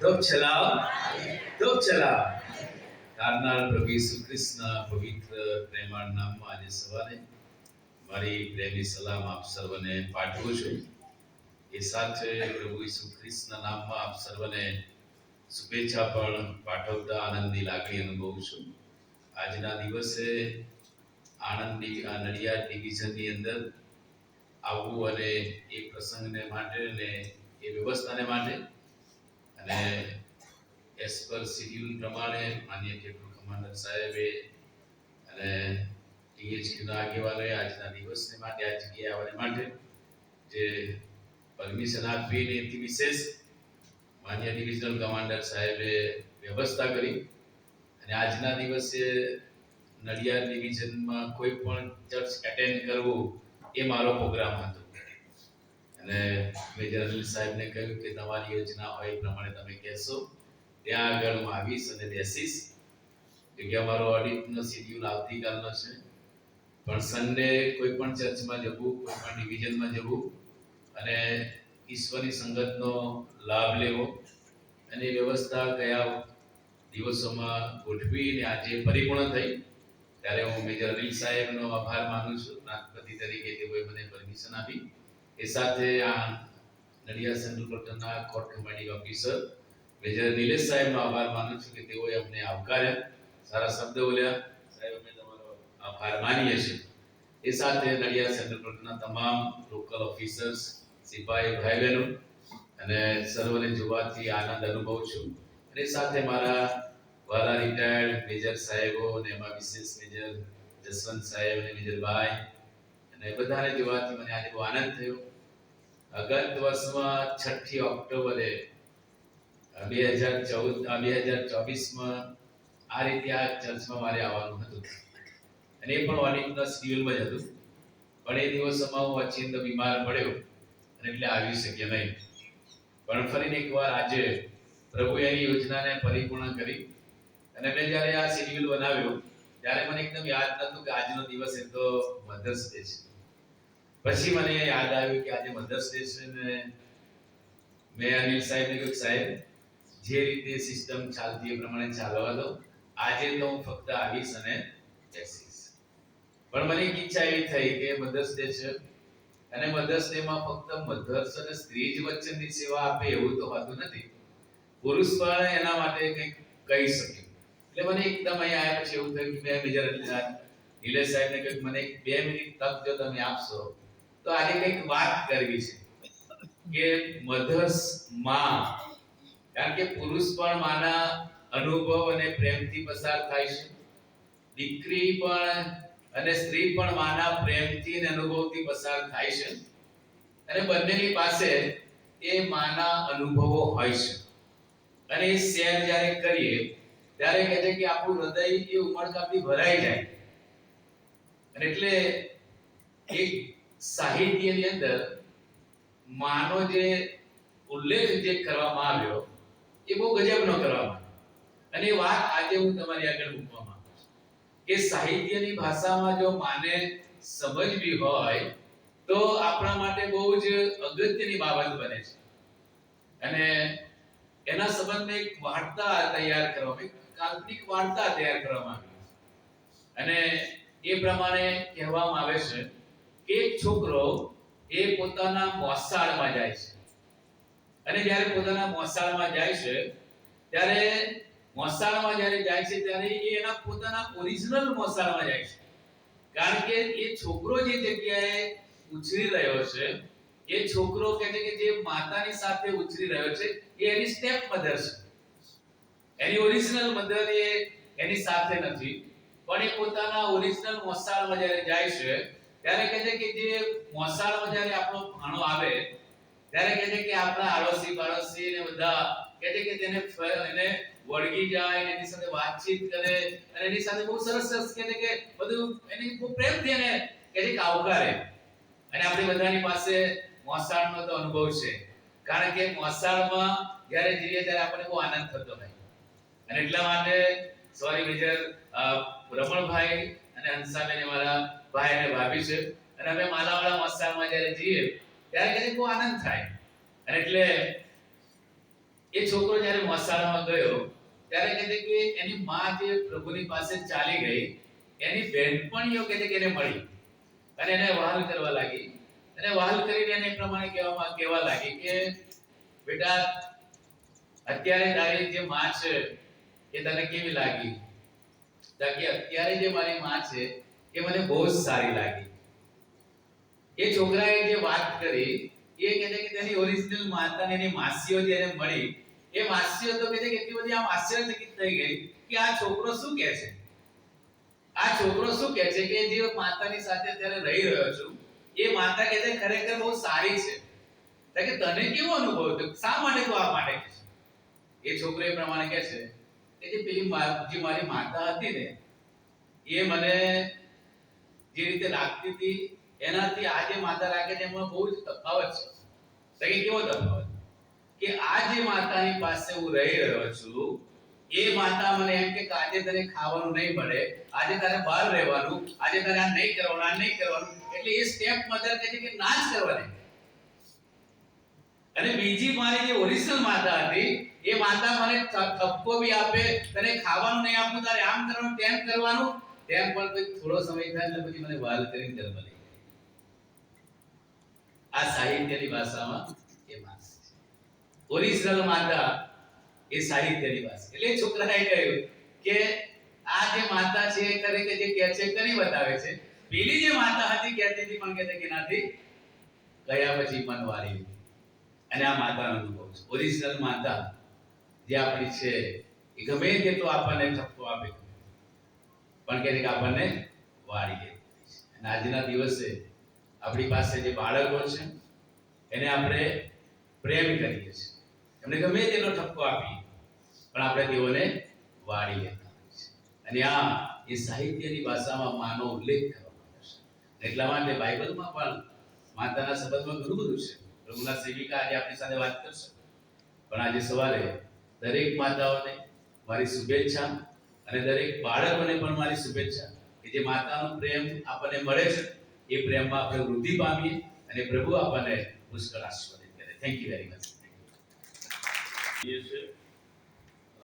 તો ચલાવ તો ચલાવ. તારનાર પ્રભુ ઈસુ ખ્રિસ્તના પવિત્ર પ્રેમાળ નામમાં આજે સવારે મારી પ્રેમી સલામ આપ સર્વને પાઠવું છું. એ સાથે પ્રભુ ઈસુ ખ્રિસ્તના નામમાં આપ સર્વને શુભેચ્છા પણ પાઠવતા આનંદની લાગણી અનુભવું છું. આજના દિવસે આણંદની આ નડિયાદ ડિવિઝનની અંદર આવવું અને એ પ્રસંગને માટે અને એ વ્યવસ્થાને માટે અને એસ પર શિડ્યુલ પ્રમાણે માન્ય કેપ્ટન કમાન્ડર સાહેબે અને ટીએચક્યુના આગેવાનોએ આજના દિવસને માટે આ જગ્યાએ આવવા માટે જે પરમિશન આપીને એથી વિશેષ માન્ય ડિવિઝનલ કમાન્ડર સાહેબે વ્યવસ્થા કરી અને આજના દિવસે નડિયાદ ડિવિઝનમાં કોઈ પણ ચર્ચ એટેન્ડ કરવું એ મારો પ્રોગ્રામ હતો. અને અનિલ સાહેબને કહ્યું કે તમારી યોજના હોય એ પ્રમાણે તમે કહેશો. ત્યાં આગળ હું આવીશ અને બેસીશ. કે અમારો ઓડિટનો શિડ્યુલ આવતીકાલનો છે. પણ સન્ડે કોઈ પણ ચર્ચમાં જવું, કોઈ પણ ડિવિઝનમાં જવું અને ઈશ્વરની સંગતનો લાભ લેવો અને વ્યવસ્થા કયા દિવસોમાં ગોઠવી અને આજે પરિપૂર્ણ થઈ, ત્યારે હું મેજર અનિલ સાહેબનો આભાર માનું છું. રાષ્ટ્રપતિ તરીકે તેઓએ મને પરમિશન આપી. એ સાથે આ નડિયાદ સેન્ટ્રલ કોર્ટના court commanding officer major Nilesh સાહેબનો આભાર માનું છું કે તેઓએ અમને આવકાર્યા. સારા શબ્દ બોલ્યા. સાહેબ, અમે તમારો આભાર માનીએ છીએ. એ સાથે નડિયાદ સેન્ટ્રલ કોર્ટના તમામ લોકલ ઓફિસર્સ સિપાહી ભાઈ બહેનો અને સર્વને જોવાથી આનંદ અનુભવું છું. અને સાથે મારા વાલા રિટાયર્ડ મેજર સાહેબો અને એમાં વિશેષ મેજર જસવંત સાહેબ અને મેજરભાઈ અને બધાને જોવાથી મને આજે બહુ આનંદ થયો. ગત વર્ષમાં છઠ્ઠી ઓક્ટોબરે બે હજાર ચૌદ બે હજાર ચોવીસમાં આ રીતે આ ચર્ચમાં મારે આવવાનું હતું. અને એ પણ ઓડિટના શેડ્યુલમાં જ હતું. પણ એ દિવસોમાં હું અચિંત બીમાર પડ્યો અને એટલે આવી શક્યો નહીં. પણ ફરીને એકવાર આજે પ્રભુએ એની યોજનાને પરિપૂર્ણ કરી અને મેં જ્યારે આ શેડ્યુલ બનાવ્યો, ત્યારે મને એકદમ યાદ નહોતું કે આજનો દિવસ એ તો મધર્સ ડે છે પછી મને યાદ આવ્યું કે આજે મધર્સ ડે છે ને મેં અનિલ સાહેબને કહ્યું સાહેબ, જે રીતે સિસ્ટમ ચાલતી એ પ્રમાણે ચાલવા દો. આજે તો હું ફક્ત આવીશ અને બેસીશ. પણ મને એક ઈચ્છા એવી થઈ કે મધર્સ ડે છે અને મધર્સ ડે માં ફક્ત મધર્સ અને સ્ત્રી જ વચ્ચેની સેવા આપે એવું તો હોતું નથી. પુરુષ પણ એના માટે કંઈક કહી શકે એટલે મને એકદમ અહીંયા આવ્યા પછી એવું થયું કે મેં બીજા નિલેશ સાહેબને કહ્યું મને બે મિનિટ તક જો તમે આપશો તો આજે કંઈક વાત કરવી છે. કે મધર્સમાં, કારણ કે પુરુષ પણ માના અનુભવ અને પ્રેમથી પસાર થાય છે. દીકરી પણ અને સ્ત્રી પણ માના પ્રેમથી અને અનુભવથી પસાર થાય છે. અને બંનેની પાસે એ માના અનુભવો હોય છે. અને એ શેર જ્યારે કરીએ, ત્યારે કહે છે કે આપણું હૃદય એ ઉમળકાથી ભરાઈ જાય. અને એટલે એક સાહિત્યની અંદર માનો જે ઉલ્લેખ જે કરવામાં આવ્યો, એ બહુ ગજબનો કરવામાં અને વાત આજે હું તમારી આગળ મૂકવા માંગુ છું કે સાહિત્યની ભાષામાં જો માને સમજવી હોય, તો આપણા માટે બહુ જ અગત્યની બાબત બને છે. અને એના સંબંધમાં એક વાર્તા તૈયાર કરવામાં કાલ્પનિક વાર્તા તૈયાર કરવામાં આવી અને એ પ્રમાણે કહેવામાં આવે છે એક છોકરો એ પોતાના મોસાળમાં જાય છે. અને જ્યારે પોતાના મોસાળમાં જાય છે, ત્યારે મોસાળમાં જ્યારે જાય છે, ત્યારે એ એના પોતાના ઓરિજિનલ મોસાળમાં જાય છે. કારણ કે એ છોકરો જે જગ્યાએ ઉછરી રહ્યો છે, એ છોકરો કહે છે કે જે માતાની સાથે ઉછરી રહ્યો છે, એ એની સ્ટેપ મધર છે. એની ઓરિજિનલ મધર એ એની સાથે નથી, પણ એ પોતાના ઓરિજિનલ મોસાળમાં જ્યારે જાય છે ત્યારે કહે છે કે જે મોસાળમાં જ્યારે આપણો ભાણો આવે, ત્યારે કહે છે કે આપણા આડોશી પાડોશી ને બધા કહે છે કે તેને એને વળગી જાય એની સાથે વાતચીત કરે અને એની સાથે બહુ સરસ સરસ કહે છે કે બધું એની બહુ પ્રેમથી એને કહે છે કે આવકારે. અને આપણી બધાની પાસે મોસાળનો તો અનુભવ છે. કારણ કે મોસાળમાં જ્યારે જઈએ ત્યારે આપણને બહુ આનંદ થતો હોય. અને એટલા માટે સોરી મેજર રમણભાઈ અને હંસાબેન મારા ભાઈ અને ભાભી છે. અને અમે માલાવાળા મસ્તાનમાં જ્યારે જઈએ, ત્યારે કદી બહુ આનંદ થાય. અને એટલે એ છોકરો જ્યારે મોસાળામાં ગયો, ત્યારે કહે કે એની માં જે પ્રભુની પાસે ચાલી ગઈ. એની બહેનપણીઓ કહે કે એને મળી. અને એને વહાલ કરવા લાગી. અને વહાલ કરીને એને પ્રમાણે કહેવામાં, કહેવા લાગી કે બેટા, અત્યારે તારી જે માં છે, એ તને કેવી લાગી? તાકી અત્યારે જે મારી માં છે એ મને બહુ જ સારી લાગી. એ છોકરાએ જે વાત કરી, એ કહે છે કે તેની ઓરિજિનલ માતાને એની માસીઓ જે મળી, એ માસીઓ તો કહે છે કે બધી આમ આશ્ચર્યચકિત થઈ ગઈ કે આ છોકરો શું કહે છે? આ છોકરો શું કહે છે કે જે માતાની સાથે અત્યારે રહી રહ્યો છું, એ માતા કહે છે ખરેખર બહુ સારી છે. કે તને કેવો અનુભવ થયો? શા માટે તું આ માટે એ છોકરો એ પ્રમાણે કહે છે કે જે પેલી જે મારી માતા હતી ને, એ મને જે રીતે લાગતી હતી, એનાથી આજે માતા રાખે એમાં બહુ જ તફાવત છે. તો કેવો તફાવત? કે આ જે માતાની પાસે હું રહી રહ્યો છું, એ માતા મને એમ કે આજે તને ખાવાનું નહીં મળે, આજે તારે બહાર રહેવાનું, આજે તારે આ નહીં કરવાનું, આ નહીં કરવાનું, એટલે એ સ્ટેપ મધર કહે છે કે ના જ કરવાની. અને બીજી મારી જે ઓરિજિનલ માતા હતી, એ માતા મને ઠપકો બી આપે, તને ખાવાનું નહીં આપું, તારે આમ કરવાનું તેમ કરવાનું તેમ પણ પછી થોડો સમય થાય એટલે પછી મને વાલ કરીને જન્મ લઈ આ સાહિત્યની ભાષામાં એ માસ ઓરિજિનલ માતા એ સાહિત્યની ભાષા એટલે છોકરાએ કહ્યું કે આ જે માતા છે એ કરે કે જે કહે છે કરી બતાવે છે. પેલી જે માતા હતી કહેતી હતી પણ કહેતી કે નાથી ગયા પછી મન વાળી અને આ માતાનો અનુભવ છે. ઓરિજિનલ માતા જે આપણી છે એ ગમે તેટલો આપણને ઠપકો આપે. પણ કહે કે આપણને વાળી લે અને આજના દિવસે આપણી પાસે જે બાળકો છે, એને આપણે પ્રેમ કરીએ છીએ. એમને ગમે તેનો ઠપકો આપીએ, પણ આપણે તેઓને વાળી લેતા અને આ એ સાહિત્યની ભાષામાં માનો ઉલ્લેખ કરવામાં આવે છે. એટલા માટે બાઇબલમાં પણ માતાના સંબંધમાં ઘણું બધું છે. પ્રભુના સેવિકા આજે આપણી સાથે વાત કરશે. પણ આજે સવારે દરેક માતાઓને મારી શુભેચ્છા અને દરેક બાળકોને પણ મારી શુભેચ્છા કે જે માતાનો પ્રેમ આપણને મળે છે, એ પ્રેમમાં આપણે વૃદ્ધિ પામીએ અને પ્રભુ આપણને પુષ્કળ આશીર્વાદિત કરે થેન્ક યુ વેરી મચ